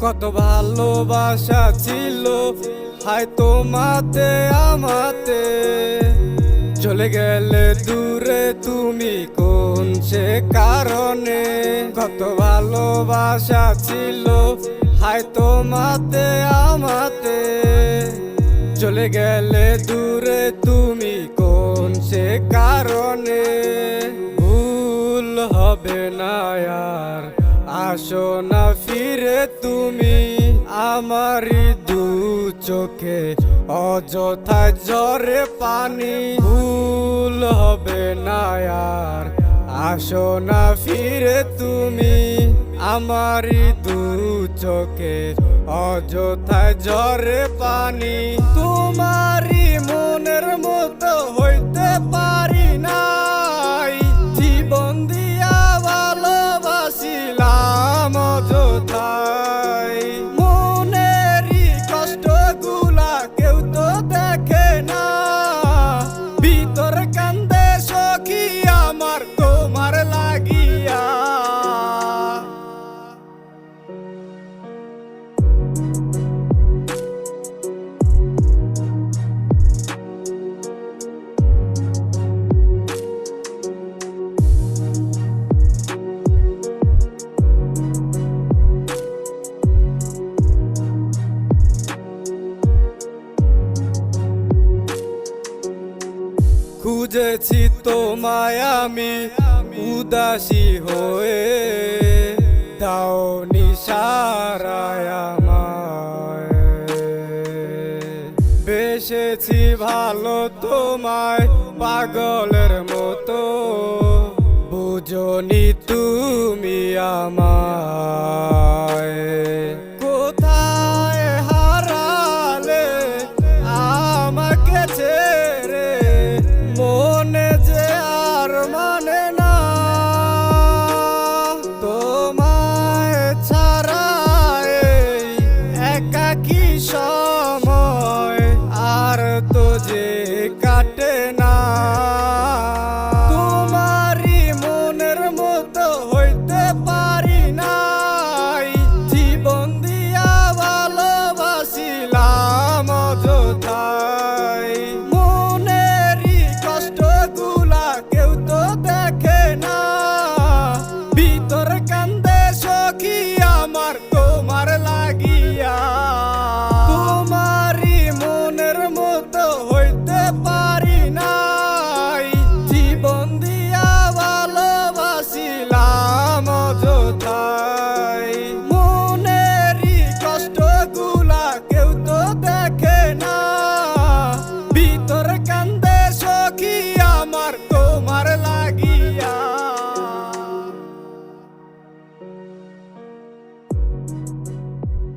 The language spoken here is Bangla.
কত ভালোবাসা ছিল হায় তোমাতে আমাতে। চলে গেলে দূরে তুমি কোন সে কারণে? কত ভালোবাসা ছিল হায় তোমাতে আমাতে। চলে গেলে দূরে তুমি কোন সে কারণে? ভুল হবে না আর আসো না ফিরে তুমি আমারই দু চোখে। অযথা জ্বরে পানি ভুল হবে না আর। আসো না ফিরে তুমি আমারই দু চোখে। অযথা জ্বরে পানি তোমারই খুঁজেছি তোমায় আমি উদাসী হয়ে। দাও নিশারায় আমায়। বেসেছি ভালো তোমায় পাগলের মতো। বুঝনি তুমি আমার